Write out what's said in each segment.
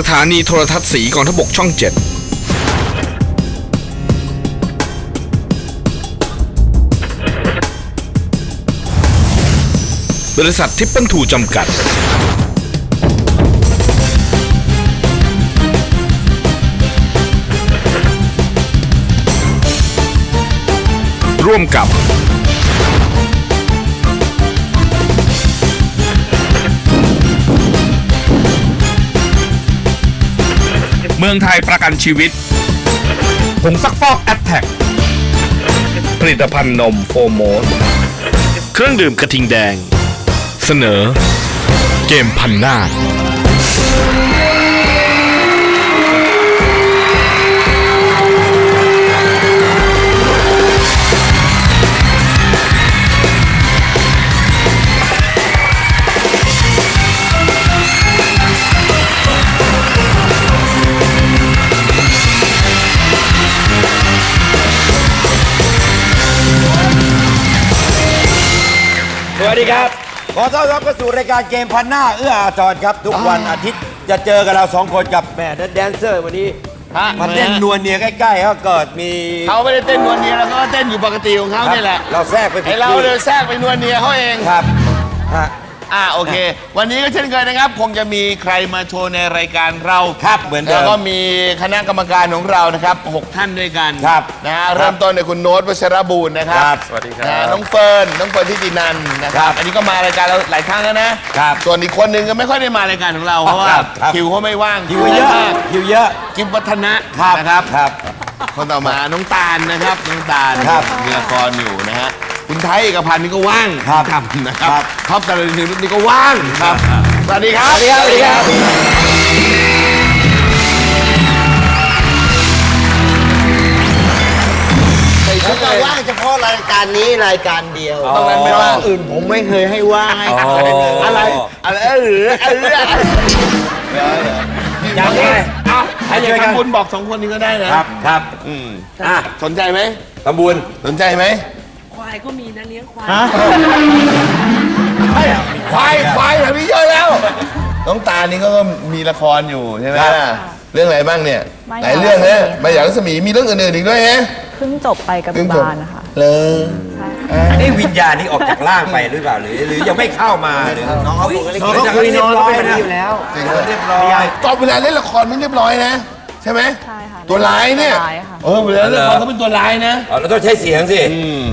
สถานีโทรทัศน์สีกองทพบกช่องเจ็ดบริษัททิปเปิลทูจำกัด ร่วมกับ เมืองไทยประกันชีวิตผงซักฟอกแอ t แทกผลิตภัณฑ์นมโฟโมสเครื่องดื่มกระทิงแดง เสนอ เกมพันหน้า ดีครับ ขอต้อนรับเข้าสู่รายการเกมพันหน้าเอื้ออาทรครับ ทุกวันอาทิตย์จะเจอกับเราสองคนกับแม่แดนเซอร์วันนี้มาเต้นนวลเนียใกล้ๆเขาเกิดมีเขาไม่ได้เต้นนวลเนียแล้วเขาก็เต้นอยู่ปกติของเขาเนี่ยแหละ เราแทรกไปผิไอดเราที่เลยแทรกไปนวลเนียเขาเอง ครับฮะ อ่าโอเค วันนี้ก็เช่นเคยนะครับ คงจะมีใครมาโชว์ในรายการเราครับเหมือนเดิแล้วมก็มีคณะกรรมการของเรานะครับหกท่านด้วยกันครับนะฮะเริ่มต้นในคุณโน้ตวัชรบูรณ์นะครับครับสวัสดีครับน้องเฟิร์นน้องเฟิร์นทิตินันนะคครัรับ บ อันนี้ก็มารายการเราหลายครั้งแล้วนะครับส่วนอีกคนหนึงก็ไม่ค่อยได้มารายการของเราเพราะว่าครับครับ คิวเขาไม่ว่างคิวเยอะมากคิวเยอะกิฟวัฒนะครับนะครับ ครับ คนต่อมาน้องตาลนะครับน้องตาลครับ มีละครอยู่นะฮะ คุณไทยเอกพันธ์นี่ก็ว่างครับทำนะครับครับท็อปตาลนิวนี่ก็ว่างครับสวัสดีครับสวัสดีครับสวัสดีครับผมจะว่างเฉพาะรายการนี้รายการเดียวตรงนั้นไม่ว่างอื่นผมไม่เคยให้ว่างให้เขาอะไรอะไรเออหรือเออยังไงเอาใครอยากทำบุญบอกสองคนนี้ก็ได้นะครับครับอืมอะสนใจไหมตำบุญสนใจไหม ควายก็มีนะเลี้ยงควายควายควายแบบนี้เยอะแล้ว น้องตาลนี่ก็มีละครอยู่ใช่ไหมครับเรื่องอะไรบ้างเนี่ยไม่หลายเรื่องนะไม่มาอย่างรัศมีมีเรื่องอื่นๆอีกด้วยฮะเพิ่งจบไปกับเพิ่งบาจบลนะคะ เลยอันนี้วิญญาณนี่ออกจากร่างไปหรือเปล่าหรือหรือยังไม่เข้ามาหรือน้องเขาปกติน้องเขาคุยนอนเขาเป็นอยู่แล้วเรียบร้อยตอนเวลาเล่นละครไม่เรียบร้อยนะ ใช่ไหมใช่ค่ะ ตัวร้ายเนี่ยตัวร้ายค่ะ เออเวลาเล่นละครเขาเป็นตัวร้ายนะ เอาเราต้องใช้เสียงสิ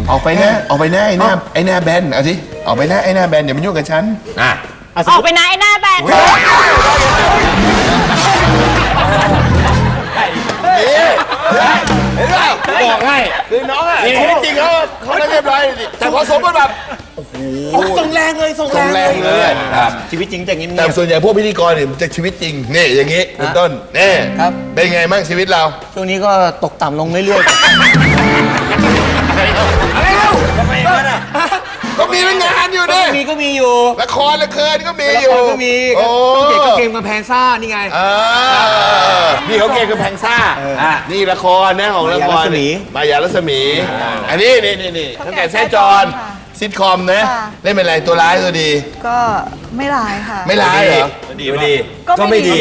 ออกไปนะออกไปหน้าไอ้หน้าไอ้หน้าแบนเอาสิออกไปหน้าไอ้หน้าแบนอย่ามายุ่งกับฉัน อะออกไปนะไอ้หน้าแบนเห็นไหมบอกให้คือน้องอะชีวิตจริงเขาเขาไม่เรียบร้อยสิแต่พอสมมติแบบ โอ้โหส่งแรงเลยส่งแรงเลย ครับ ชีวิตจริงจะงี้แต่ส่วนใหญ่พวกพิธีกรเนี่ยมันจะชีวิตจริงนี่อย่างงี้เป็นต้นนี่ครับ เป็นไงบ้างชีวิตเรา ช่วงนี้ก็ตกต่ำลงเรื่อยก็มีเป็นงานอยู่ดิๆมีก็มีอยู่ละครละครก็มีละอยู่ครก็มีโอ้ต้องเก็บก็เกมกำแพงซ่านี่ไงอ่านี่เขาเก่งกับแพงซ่าอะนี่ละครนะของละครมายารัศมีมายารัศมี อันนี้นี่นี่นี่ตั้งแต่แซ่จอน ซิทคอมนะค่ะ เล่นเป็นอะไรตัวร้ายตัวดี ก็ไม่ร้ายค่ะ ไม่ร้ายเหรอดีไม่ดี ก็ไม่ดี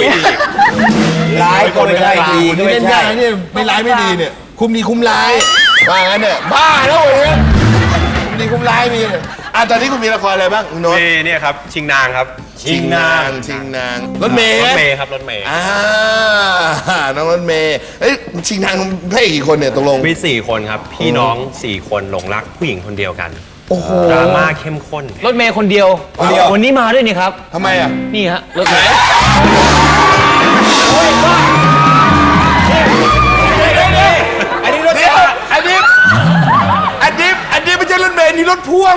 ร้ายก็ไม่ใช่ดีก็นี่ไม่เล่นใช่ยากนะเนี่ยไม่ร้ายไม่ดีเนี่ย คุมดีคุมร้ายว่างั้นเนี่ยบ้าแล้วเว้ยคุมดีคุมร้ายมีเนี่ยอะตอนนี้คุณมีละครอะไรบ้างคุณโน้ตนี่เนี่ยครับ ชิงนางครับชิงนางชิงนางรถเมย์รถเมย์ครับรถเมย์อ่าน้องรถเมย์เอ้ยชิงนางพระเอกกี่คนเนี่ยตกลง มีสี่คนครับ พี่น้องสี่คนหลงรักผู้หญิงคนเดียวกัน โอ้โหดราม่าเข้มข้น รถเมย์คนเดียว คนเดียว วันนี้มาด้วยนี่ครับ ทำไมอะ นี่ฮะ รถเมย์อันนี้รถอันนี้อันนี้อันนี้ไม่ใช่รถเมย์นี่รถพ่วง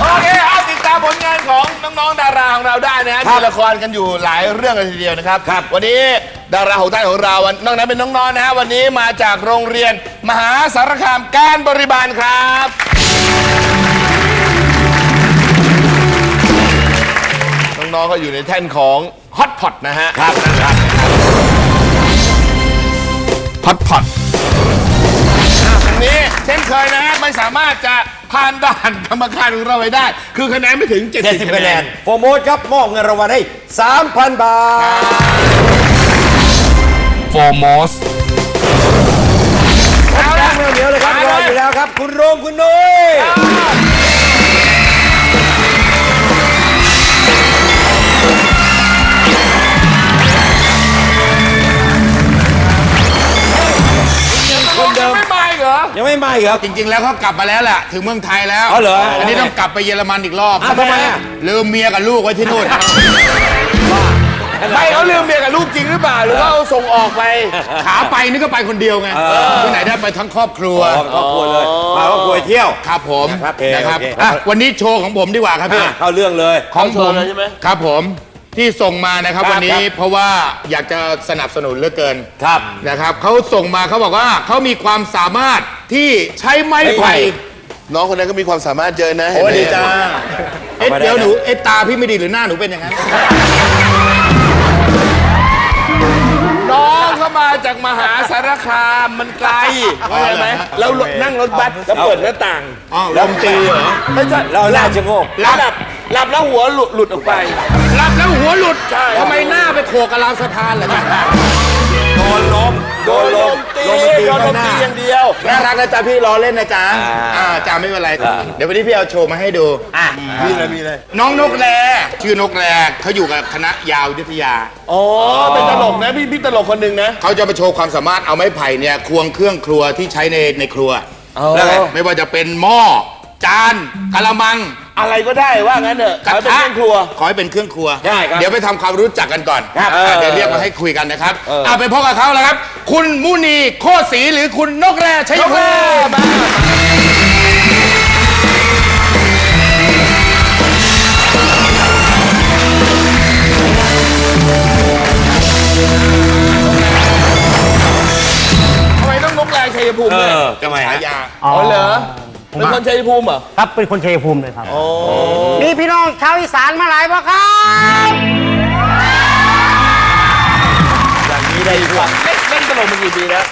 โอเคเอาติดตามผลงานของน้องๆดาราของเราได้นะฮะมีละครกันอยู่หลายเรื่องเลยทีเดียวนะครับ วันนี้ ดาราของท่านของเราวันนอกนั้นเป็นน้องๆนะฮะวันนี้มาจากโรงเรียนมหาสารคามการบริบาลครับ น้องๆก็อยู่ในแท่นของฮอตพอตนะฮะครับครับฮอตพอตวันนี้เช่นเคยนะฮะไม่สามารถจะผ่านด่านกรรมการของเราไปได้ คือคะแนนไม่ถึง 70 70คะแนน โฟร์โมสครับมอบเงินรางวัลให้ 3,000 บาท โฟมอสเอาละเดี๋ยวเลยครับรออยู่แล้วครับ คุณโรงคุณนุ้ยคนเดิมไม่มาอีกเหรอยังไม่มาอีกเหรอ จริง ๆ แล้วเขากลับมาแล้วแหละถึงเมืองไทยแล้วอ๋อเหรออั นนี้ต้องกลับไปเยอรมันอีกรอบอ้าวทำไมอะลืมเมียกับลูกไว้ที่นู่น ไม่เขาลืมเมียกับลูกจริงหรือเปล่า หรือว่าเอาส่งออกไป ขาไปนี่ก็ไปคนเดียวไงที่ไหนได้ไปทั้งครอบครัว ครอบครัวเลยมาครอบครัวเที่ยว ครับผมนะครับนะครับโอเคอะวันนี้โชว์ของผมดีกว่าครับพี่อะเข้าเรื่องเลย ของผมครับผมที่ส่งมานะครับครับวันนี้ครับเพราะว่าอยากจะสนับสนุนเหลือเกินครับนะครับเขาส่งมาเขาบอกว่าเขามีความสามารถที่ใช้ไม้ไผ่น้องคนนั้นก็มีความสามารถเยอะนะโอ้เห็นไหมดีจ้าเอ๊ะเอามาได้เดี๋ยวหนูเอ๊ะตาพี่ไม่ดีหรือหน้าหนูเป็นอย่างนั้น น้องเข้ามาจากมหาสารคามมันไกลเข้าใจไหมเรานั่งรถบัสแล้วเปิดหน้าต่างอ๋อลมตีเหรอไม่ใช่เราหน้าชะโงกหลับหลับแล้วหัวหลุดหลุดออกไปหลับแล้วหัวหลุดทำไมหน้าไปโขกกับราวสะพานล่ะจ๊ะโด นลมโดนลมตีลมมันตีโดนลข้ามงหน้าตีอย่างเดียว น่ารักนะจ๊ะพี่ล้อเล่นนะจ๊ะอ่าจ้าไม่เป็นไร เดี๋ยววันนี้พี่เอาโชว์มาให้ดูอะมีเลยมีเลยน้องนกแรชื่อนกแรเขาอยู่กับคณะยาวยุทธยา อ๋อเป็นตลกนะพี่พี่ตลกคนหนึ่งนะ เขาจะมาโชว์ความสามารถเอาไม้ไผ่เนี่ยควงเครื่องครัวที่ใช้ในในครัวแล้วไงไม่ว่าจะเป็นหม้อจานกะละมัง อะไรก็ได้ว่างั้นเถอะกระขอให้เป็นทะเครื่องครัว ขอให้เป็นเครื่องครัวได้ครับเดี๋ยวไปทำความรู้จักกันก่อนครับอ่าเดี๋ยวเรียกมาให้คุยกันนะครับเอาไปพบกับเขาแล้วครับ คุณมุนีโคตรศรีหรือคุณนกแรชัยภูมิทำไมต้องนกแรงชัยภูมิเอด้วยอทำไมฮะฉายาอ๋อเหรอ เป็นคนชัยภูมิเหรอครับเป็นคนชัยภูมิเลยครับมีพี่น้องชาวอีสานมาหลายบ่ครับอย่างนี้ได้ด้วยเล่นเล่นตลกมากี่ปีแล้ว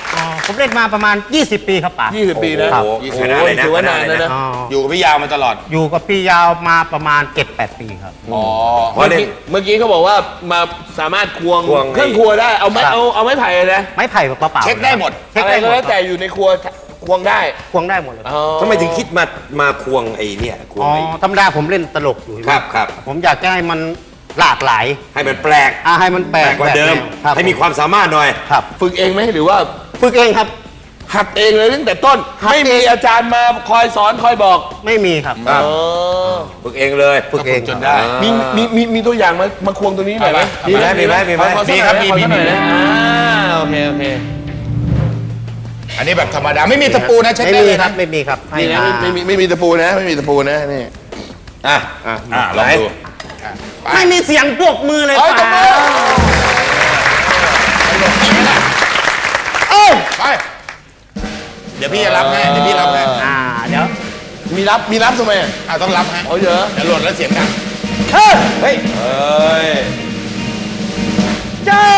ผมเล่นมาประมาณ 20 ปีครับป่า20 ปีนะโอ้โหขนาดเลยนะถือว่านานขแล้วดนะอ๋ออยู่กับพี่ยาวมาตลอด อยู่กับพี่ยาวมาประมาณ 7-8 ปีครับ อ๋อเพราะเมื่อเล่นกี้เมื่อกี้เขาบอกว่ามาสามารถควงควงเครื่องครัวได้ เอาไม้ครับเอาเอาไม้ไผ่เลยนะ ไม้ไผ่เปล่าๆเช็คได้หมดเช็คอะไรได้หมก็ดแล้วแต่อยู่ในครัว ควงได้ ควงได้หมดเลยอ๋อทำไมถึงคิดมามาควงไอ้เนี่ยควงอ๋อไอ้ธรรมดาผมเล่นตลกอยู่ครับครับ ผมอยากจะให้มันหลากหลายให้มันแปลกอ่าให้มันแปลแปลกกกว่าเดิมครับให้มีความสามารถหน่อย ครับฝึกเองไหมหรือว่า ฝึกเองครับ หัดเองเลยตั้งแต่ต้น หัดเอง ไม่มีอาจารย์มาคอยสอนคอยบอกไม่มีครับ ครับอ๋อฝึกเองเลย ฝึกเองจนได้ มีมีมีมีตัวอย่างมามาควงตรงนี้หน่อยไหมมีไหมมีไหมมีไหม ขอขอสักมีครับหน่อยมี ขอสักหน่อยมีนะอ่าโอเคโอเค อันนี้แบบธรรมดาไม่มีตะปูนะเช็คไม่ได้มีเลยครันะบไม่มีครับให้นี่นะมาไม่มีไม่มีตะปูนะ ไม่มีตะปูนะนี่อะอะอะลองดูไม่มีเสียงปรบมือเลยเอ้ยตะป่าปูไปเดี๋ยวพี่จะรับให้เดี๋ยวพี่รับให้อ่าเดี๋ยวมีรับมีรับทำไมอะอ่าต้องรับฮะอ๋อเหรอเดี๋ยวหล่นแล้วเสียงดังเฮ้ยเฮ้ยเอ้ยเจ้า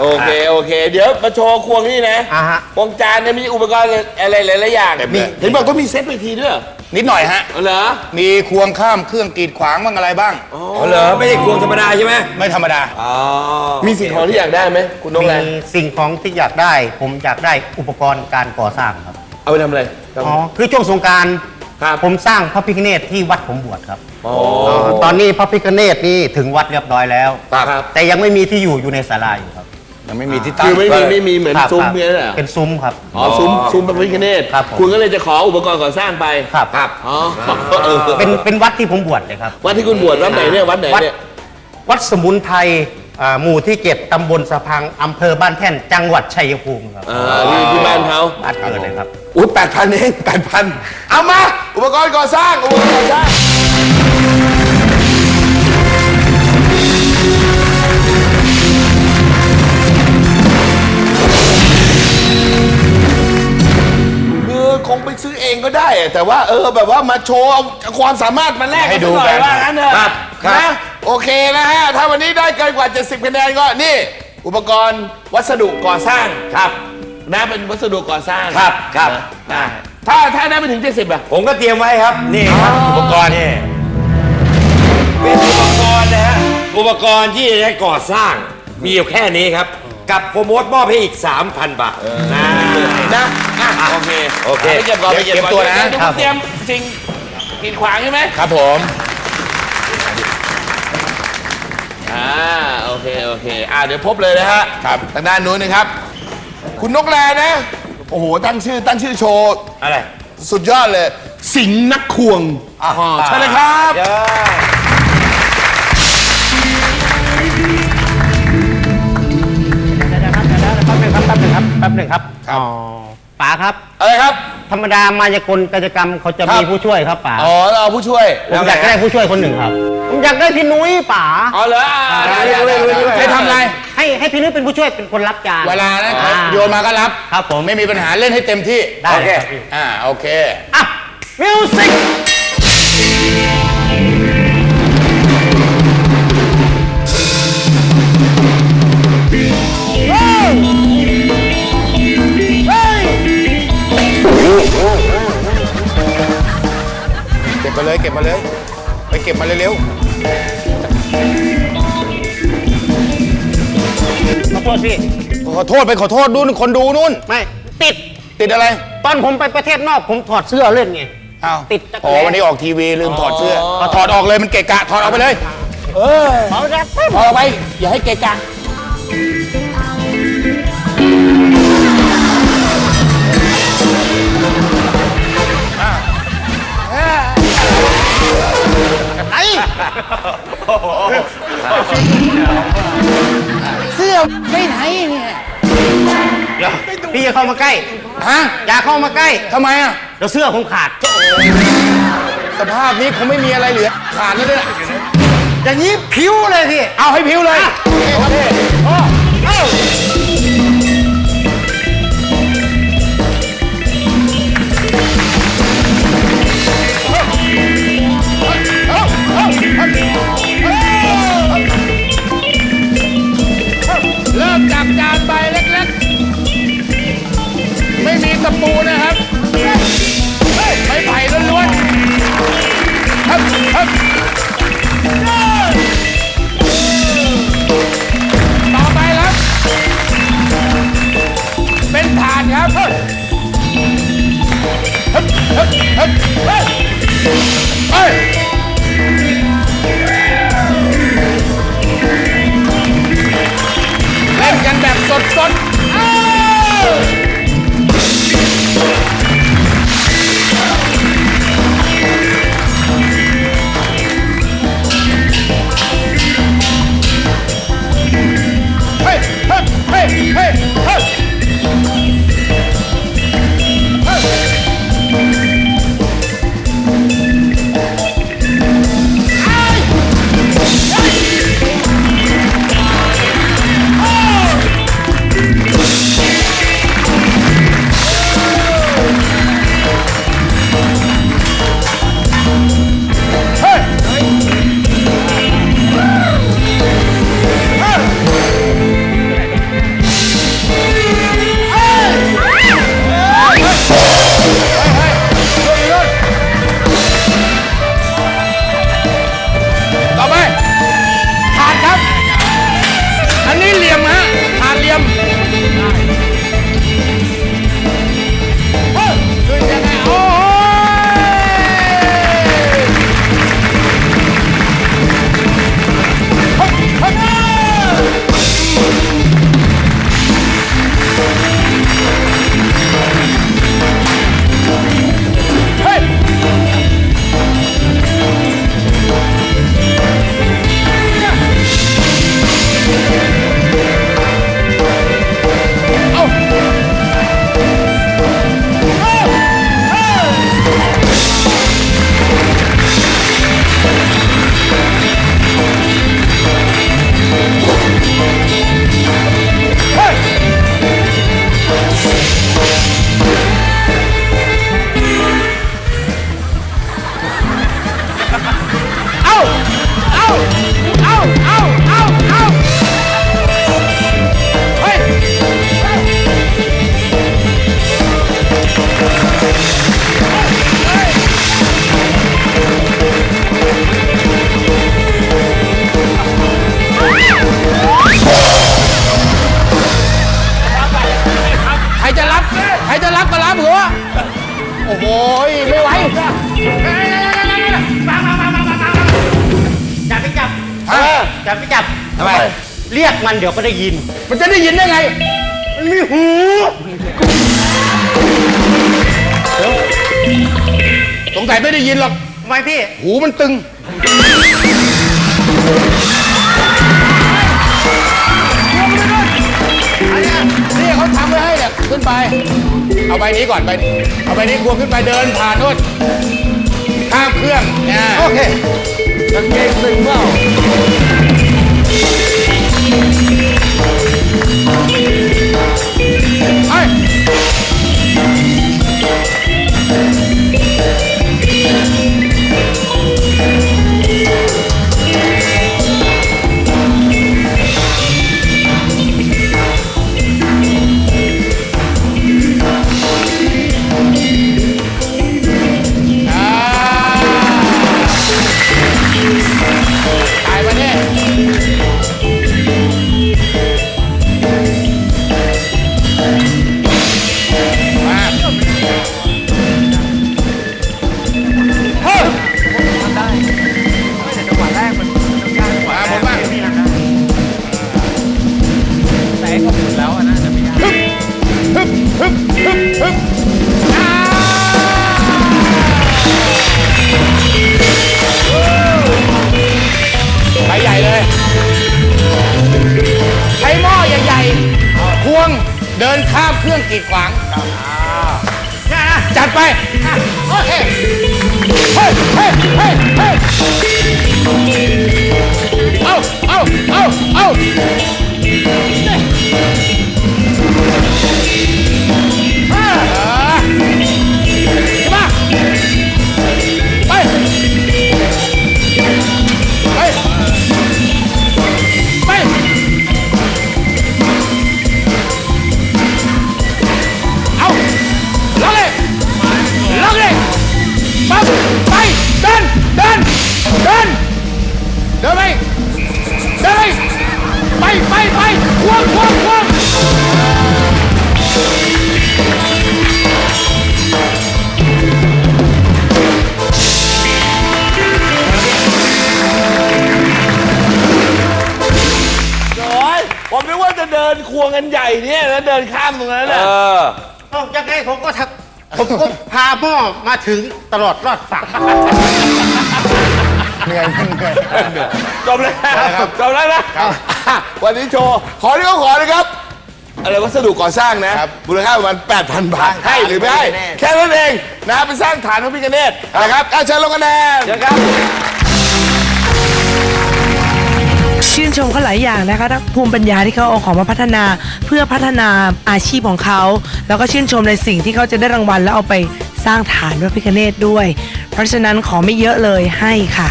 โอเค โอเค เดี๋ยวมาโชว์ควงนี่นะอ่าฮะควงจานเนี่ยมีอุปกรณ์อะไรหลายๆอย่างแบบนี้เห็นบอกต้องมีเซตเวทีด้วยเหรอนิดหน่อยฮะอ๋อเหรอ มีควงข้ามเครื่องกีดขวางบ้างอะไรบ้าง อ๋อเหรอไม่ได้ควงธรรมดาใช่ไหมไม่ธรรมดา อ๋อมีสิ่งของที่อยากได้ไหมคุณนกแรมีสิ่งของที่อยากได้ ผมอยากได้อุปกรณ์การก่อสร้างครับ เอาไปทำอะไรอ๋อ คือช่วงสงกรารครับ ผมสร้างพระพิฆเนศที่วัดผมบวชครับอ๋อตอนนี้พระพิฆเนศนี่ถึงวัดเรียบร้อยแล้ว ครับ แต่ยังไม่มีที่อยู่อยู่ในศาลาอยู่ครับ ยังไม่มีที่ตั้งคือไม่มีไม่มีเหมือนครับซุ้มครับเนี่ยเหรอเป็นซุ้มครับ อ๋อซุ้มซุ้มพระพิฆเนศครับผม คุณก็เลยจะขออุปกรณ์ก่อสร้างไปครับครับอ๋อเออเป็นเป็นวัดที่ผมบวชเลยครับ วัดที่คุณบวชวัดไหนเนี่ยวัดไหนวัดเนี่ยวัดสมุนไพรอ่าหมู่ที่เจ็ดตำบลสะพังอำเภอบ้านแท่นจังหวัดชัยภูมิครับอ่าที่ที่บ้านเขาบ้านเกิดเลยครับ อุ้ยแปดพันเองแปดพันเอามา อุปกรณ์ก่อสร้างอุปกรณ์ก่อสร้าง ซื้อเองก็ได้อะแต่ว่าเออแบบว่ามาโชว์เอาความสามารถมาแลกให้กันดูสักหน่อยกันว่างั้นเถอะครับครับ นะโอเคนะฮะ ถ้าวันนี้ได้เกินกว่า 70คะแนนก็นี่ อุปกรณ์วัสดุก่อสร้างครับ นะเป็นวัสดุก่อสร้างครับครับนะถ้าถ้าได้ไปถึง 70อะ ผมก็เตรียมไว้ครับ นี่ครับอ๋ออุอุปกรณ์นี่เป็นอุปกรณ์นะฮะอุปกรณ์ที่จะก่อสร้างมีอยู่แค่นี้ครับ กับโปรโมทมอบให้อีก 3,000 บาทนะนะอะโอเคโอเคไปเก็บก่อนไปเก็บก่อนเตรียมตัวนะเดี๋ยวผมเตรียมสิ่งกีดขวางใช่ไหมครับผมอ่าโอเคโอเคอ่าเดี๋ยวพบเลยนะฮะครับทางด้านนู้นนะครับ คุณนกแลนะ โอ้โห ตั้งชื่อตั้งชื่อโชว์อะไร สุดยอดเลย สิงห์นักควงอะอ๋อใช่เลยครับ บหนึ่งครับแป๊บหนึ่งครับ อ๋อป๋าครับ อะไรครับ ธรรมดามายากลกิจกรรมเขาจะครัมีบผู้ช่วยครับป๋าอ๋อเราเอาผู้ช่วยผมอยากได้ผู้ช่วยคนหนึ่งครับ ผมอยากได้พี่นุ้ยป๋าอ๋อเหรออ่าได้ได้ได้ได้ให้ทำอะไร ให้ให้พี่นุ้ยเป็นผู้ช่วยเป็นคนรับจานเวลานะอ่าโยนมาก็รับ ครับผมไม่มีปัญหาเล่นให้เต็มที่ ได้โอเค ครับพี่อ่า โอเค อะมิวสิก ก็บมาเลยเก็บมาเลย ไปเก็บมาเร็วขอโทษพี่ ๆขอโทษไปขอโทษดูนคนดูนู่น ไม่ติด ติดอะไรตอนผมไปประเทศนอกผมถอดเสื้อเล่นไง อ้าวติดจักรอ๋อแร้วันนี้ออกทีวีลืมถอดเสื้ออถอดออกเลยมันเกะกะถอดออกไปเลยเขาจะถอดออกไป อย่าให้เกะกะ เสื้อไปไหนเนี่ยพี่อย่าเข้ามาใกล้ ฮะอย่าเข้ามาใกล้ทำไมอะเดี๋ยวเสื้อผมขาด สภาพนี้คงไม่มีอะไรเหลือขาดแล้วเนี่ยอย่างนี้ผิวเลยพี่ เอาให้พิ้วเลย โอเคเตะปูนะครับไม้ไผ่ล้วนๆครับครับต่อไปครับ เป็นถาดครับฮึบฮึบฮึบ จับไปจับทำไม เรียกมันเดี๋ยวก็ได้ยิน มันจะได้ยินได้ไง มันมีหูสงสัยไม่ได้ยินหรอก ทำไมพี่ หูมันตึง นี่เขาทำไว้ให้เนี่ยขึ้นไป เอาใบนี้ก่อนใบนี้เอาใบนี้ควงขึ้นไปเดินผ่านนู่นข้ามเครื่องโอเคกางเกงตึงเปล่า ไป แล้วอะน่าจะไม่ยากไปใหญ่เลยใช้หม้อใหญ่ๆควงเดินข้ามเครื่องกีดขวางจัดไปโอเคเฮ้ยเฮ้ยเฮ้ยเฮ้ยเอาเอาเอาเอา ม้อมาถึงตลอดรอดฝั่งจบเลยจบแล้วนะวันนี้โชว์ขอที่เขาขอนะครับอะไรวัสดุก่อสร้างนะมูลค่าประมาณ 8,000 บาท ให้หรือไม่ให้ แค่นั้นเองนะครับไปสร้างฐานพระพิฆเนศนะครับอาเชิญลงคะแนนเดี๋ยวครับ ชื่นชมเขาหลายอย่างนะคะทั้งภูมิปัญญาที่เขาเอาของมาพัฒนาเพื่อพัฒนาอาชีพของเขา แล้วก็ชื่นชมในสิ่งที่เขาจะได้รางวัลแล้วเอาไป สร้างฐานพระพิฆเนศด้วย เพราะฉะนั้นขอไม่เยอะเลยให้ค่ะ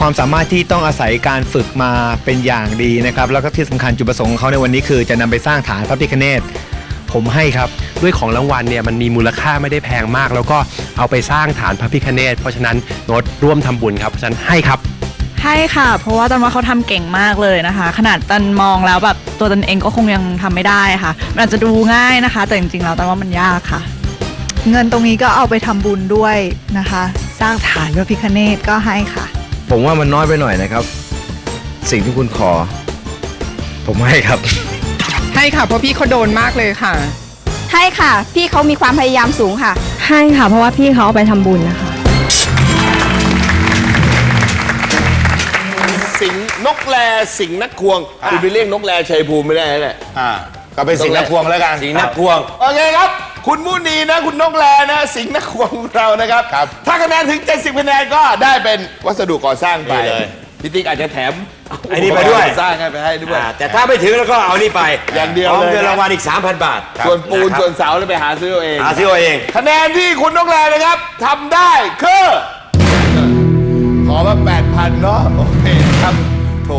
ความสามารถที่ต้องอาศัยการฝึกมาเป็นอย่างดีนะครับ แล้วก็ที่สำคัญจุดประสงค์ของเขาในวันนี้คือจะนำไปสร้างฐานพระพิฆเนศผมให้ครับ ด้วยของรางวัลเนี่ยมันมีมูลค่าไม่ได้แพงมาก แล้วก็เอาไปสร้างฐานพระพิฆเนศเพราะฉะนั้นโน้ตร่วมทำบุญครับเพราะฉะนั้นให้ครับ ให้ค่ะ เพราะว่าตันว่าเขาทำเก่งมากเลยนะคะ ขนาดตันมองแล้วแบบตัวตันเองก็คงยังทำไม่ได้ค่ะ มันอาจจะดูง่ายนะคะ แต่จริงๆแล้วตันว่ามันยากค่ะ เงินตรงนี้ก็เอาไปทำบุญด้วยนะคะ สร้างฐานพระพิคเนตก็ให้ค่ะ ผมว่ามันน้อยไปหน่อยนะครับ สิ่งที่คุณขอ ผมให้ครับ ให้ค่ะเพราะพี่เขาโดนมากเลยค่ะ ให้ค่ะ พี่เขามีความพยายามสูงค่ะ ให้ค่ะ เพราะว่าพี่เขาเอาไปทำบุญนะคะ สิงห์นกแลสิงห์นักควงคุณไปเรียกนกแลชัยภูมิไม่ได้แหละอ่าก็เป็นสิ่งนักควงแล้วกันสิ่งนักควง โอเคครับ คุณมุนีนะคุณนกแลนะ สิงห์นักควงของเรานะครับถ้าคะแนนถึง 70คะแนนก็ได้เป็นวัสดุก่อสร้างไปนี่เลยพี่ติ๊กอาจจะแถมไอ้นี่ไปด้วยอุปกรณ์ก่อสร้างให้ไปให้ด้วย อ่าแต่ถ้าไม่ถึงแล้วก็เอานี่ไปอย่างเดียวพร้อมเลยเงินนะรางวัลอีก 3,000 บาทส่วนปูนนะครับส่วนเสาแล้วไปหาซื้อเอาเองหาซื้อเอาเอง คะแนนที่คุณนกแลนะครับทำได้คือ ขอมา8,000เนาะโอเคครับโถ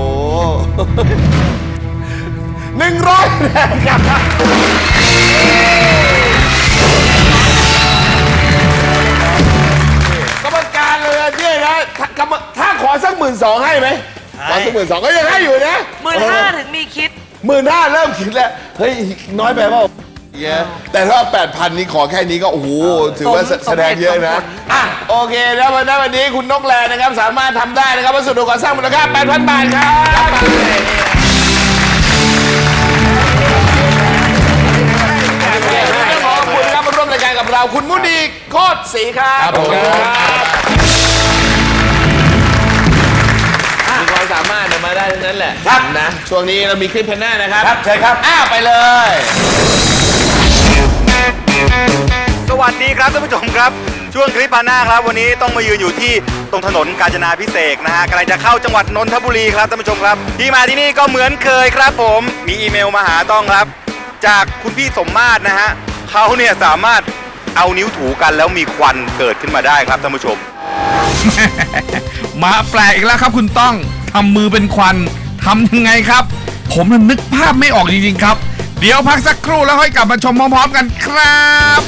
หนึ่งร้อยคะแนนครับ มื่นสองให้ไหมขอสักหมื่นสองก็ยังให้อยู่นะหมื่นห้าถึงมีคิดหมื่นห้าเริ่มคิดแล้วเฮ้ยน้อยไปเปล่าเยอะแต่ถ้า8,000นี้ขอแค่นี้ก็โอ้โหถือว่าสมแสดงเยอะนะสมเหตุสมผลอะโอเคแล้ววันนี้วันนี้คุณนกแลนะครับสามารถทำได้นะครับวัสดุก่อสร้างมูลค่า8,000 บาทครับขอบคุณครับมาร่วมรายการกับเราคุณมุนีโคตรศรีครับ สามารถเนี่ยมาได้ทั้งนั้นแหละครับนะ ช่วงนี้เรามีคลิปเพนหน้านะครับครับเชิญครับ อ้าวไปเลย สวัสดีครับท่านผู้ชมครับ ช่วงคลิปพาหน้าครับ วันนี้ต้องมายืนอยู่ที่ตรงถนนกาญจนาพิเศษกนะฮะกำลังจะเข้าจังหวัดนนทบุรีครับท่านผู้ชมครับ ที่มาที่นี่ก็เหมือนเคยครับผม มีอีเมลมาหาต้องครับ จากคุณพี่สมมาตรนะฮะเขาเนี่ยสามารถเอานิ้วถูกันแล้วมีควันเกิดขึ้นมาได้ครับท่านผู้ชม มาแปลกอีกแล้วครับคุณต้อง ทำมือเป็นควันทำยังไงครับ ผมนึกภาพไม่ออกจริงๆครับ เดี๋ยวพักสักครู่แล้วค่อยกลับมาชมพร้อมๆกันครับ